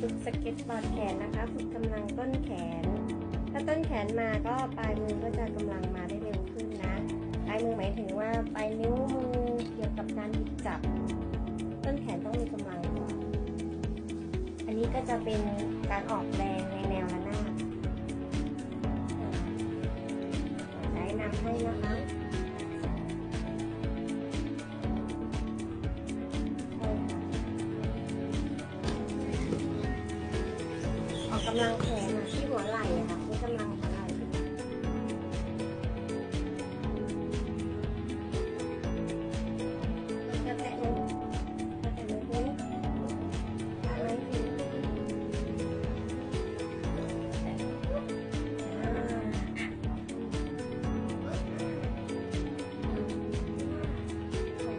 ฝึกสเก็ตบอร์ดแขนนะคะ ฝึกกำลังต้นแขน ถ้าต้นแขนมาก็ปลายมือก็จะกำลังมาได้เร็วขึ้นนะปลายมือหมายถึงว่าปลายนิ้วมือเกี่ยวกับการหยิบจับ ต้นแขนต้องมีกำลังก่อนอันนี้ก็จะเป็นการออกแรงในแนวระนาดแนะนำให้นะคะ กำลังแขนอะที่หัวไหล่อะค่ะที่กำลังหัวไหล่จะแตะมือจะแตะมือคุณอะไรสิ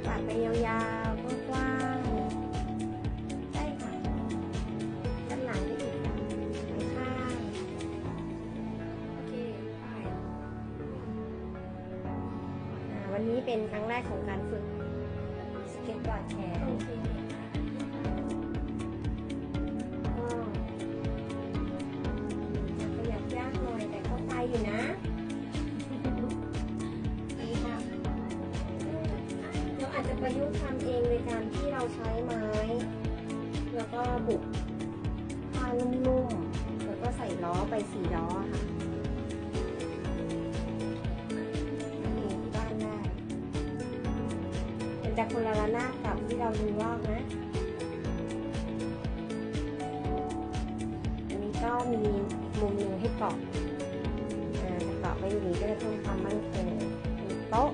ปัดไปยาวๆ วันนี้เป็นครั้งแรกของการฝึกสเก็ตบอร์ดแขนก็จะขยับยากหน่อยแต่เข้าใจอยู่นะดีค่ะเราอาจจะประยุกต์ทำเองในการที่เราใช้ไม้ แล้วก็บุกผ้านุ่มๆแล้วก็ใส่ล้อไปสี่ล้อค่ะ มันจะคนละระนาดกับที่เราดูรอบนะ อันนี้ก็มีมุมหนึ่งให้เกาะอ่าจะเกาะไว้อย่างนี้ก็จะเพิ่มความมั่นคงโต๊ะ